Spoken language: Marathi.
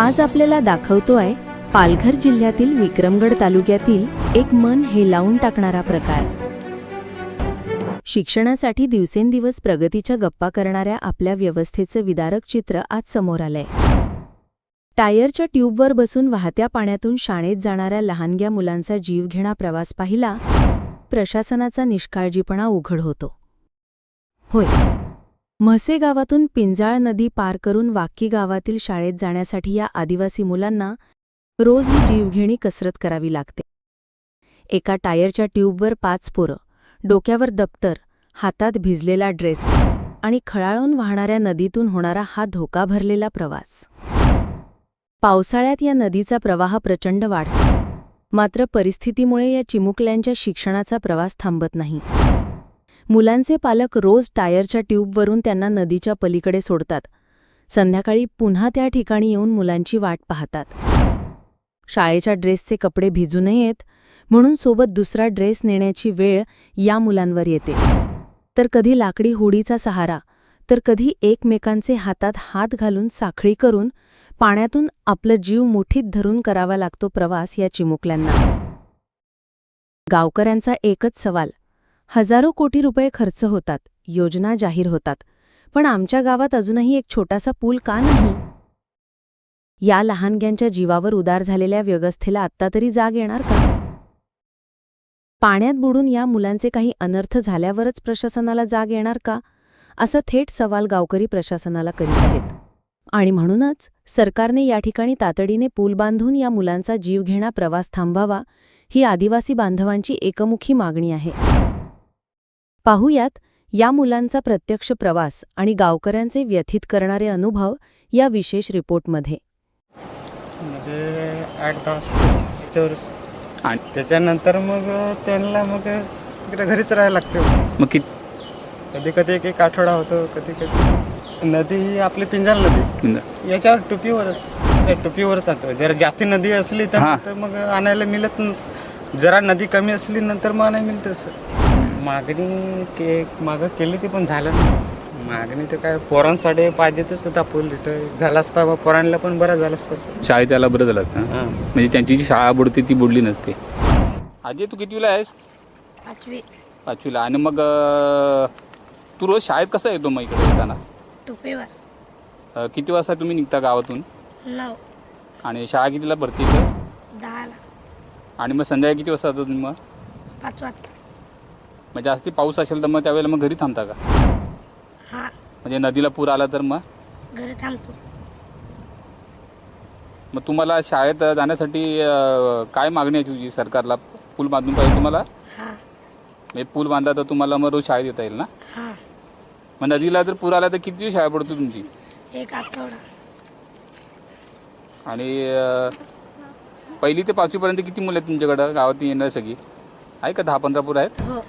आज आपल्याला दाखवतोय पालघर जिल्ह्यातील विक्रमगड तालुक्यातील एक मन हे लावून टाकणारा प्रकार. शिक्षणासाठी दिवसेंदिवस प्रगतीच्या गप्पा करणाऱ्या आपल्या व्यवस्थेचं विदारक चित्र आज समोर आलंय. टायरच्या ट्यूबवर बसून वाहत्या पाण्यातून शाळेत जाणाऱ्या लहानग्या मुलांचा जीवघेणा प्रवास पाहिला प्रशासनाचा निष्काळजीपणा उघड होतो. होय म्हसे गावातून पिंजाळ नदी पार करून वाक्की गावातील शाळेत जाण्यासाठी या आदिवासी मुलांना रोज ही जीवघेणी कसरत करावी लागते. एका टायरच्या ट्यूबवर पाच पोरं डोक्यावर दप्तर हातात भिजलेला ड्रेस आणि खळाळून वाहणाऱ्या नदीतून होणारा हा धोका भरलेला प्रवास. पावसाळ्यात या नदीचा प्रवाह प्रचंड वाढतो. मात्र परिस्थितीमुळे या चिमुकल्यांच्या शिक्षणाचा प्रवास थांबत नाही. मुलांचे पालक रोज टायरच्या ट्यूबवरून त्यांना नदीच्या पलीकडे सोडतात. संध्याकाळी पुन्हा त्या ठिकाणी येऊन मुलांची वाट पाहतात. शाळेच्या ड्रेसचे कपडे भिजू नयेत म्हणून सोबत दुसरा ड्रेस नेण्याची वेळ या मुलांवर येते. तर कधी लाकडी होडीचा सहारा तर कधी एकमेकांचे हातात हात घालून साखळी करून पाण्यातून आपलं जीव मुठीत धरून करावा लागतो प्रवास या चिमुकल्यांना. गावकऱ्यांचा एकच सवाल हजारो कोटी रुपये खर्च होतात योजना जाहीर होतात. पण आमच्या गावात अजूनही एक छोटासा पूल का नाही? या लहानग्यांच्या जीवावर उदार झालेल्या व्यवस्थेला आत्ता तरी जाग येणार का? पाण्यात बुडून या मुलांचे काही अनर्थ झाल्यावरच प्रशासनाला जाग येणार का? असा थेट सवाल गावकरी प्रशासनाला करीत आहेत. आणि म्हणूनच सरकारने या ठिकाणी तातडीने पूल बांधून या मुलांचा जीवघेणा प्रवास थांबावा ही आदिवासी बांधवांची एकमुखी मागणी आहे. पाहुयात या मुलांचा प्रत्यक्ष प्रवास आणि गावकऱ्यांचे व्यथित करणारे अनुभव या विशेष रिपोर्टमध्ये. म्हणजे आठ त्याच्यावरच आणि? त्याच्यानंतर मग त्यांना मग इकडे घरीच राहायला लागते मग कित कधी कधी एक एक आठवडा होतो कधी कधी नदी ही आपली पिंजाल नदी. याच्यावर टुपीवरच त्या टुपीवरच जातो. जर जास्ती नदी असली तर हा. तर मग आणायला मिळत नसतं. जरा नदी कमी असली नंतर मग आणायला मिळतं असं. मागणी के मागं केली ती पण झालं नाही. मागणी तर काय पोरांसाठी पाहिजे तसं दाखवली तर झालं असता बा पोरांना पण बरं झालं असतं असं. शाळेत यायला बरं झालं असतं हां? म्हणजे त्यांची जी शाळा बुडते ती बुडली नसते. अजय तू कितवीला आहेस? पाचवी. पाचवीला. आणि मग अं, तू रोज शाळेत कसा येतो मग इकडे येताना? टोपेवर. अं, किती वाजता तुम्ही निघता गावातून? नऊ. आणि शाळा कितीला भरती इथं? दहाला. आणि मग संध्याकाळी किती वाजता जाता तुम्ही मग? पाच वाजता. मग जास्ती पाऊस असेल तर मग त्यावेळेला मग घरी थांबता का? हा. म्हणजे नदीला पूर आला तर मग? घरी थांबतो. मग तुम्हाला शाळेत जाण्यासाठी अं, काय मागणी आहे तुझी सरकारला? पूल बांधून पाहिजे तुम्हाला? हा. म्हणजे पूल बांधला तर तुम्हाला मग रोज शाळेत येता येईल ना? हा. मग नदीला जर पूर आला तर किती दिवस शाळा पडतो तुमची? एक आठवडा. आणि अं, पहिली ते पाचवीपर्यंत किती मुलं आहेत तुमच्याकडं? गावात येणार सगळी? आहे का दहा पंधरा पोरं आहेत? हो.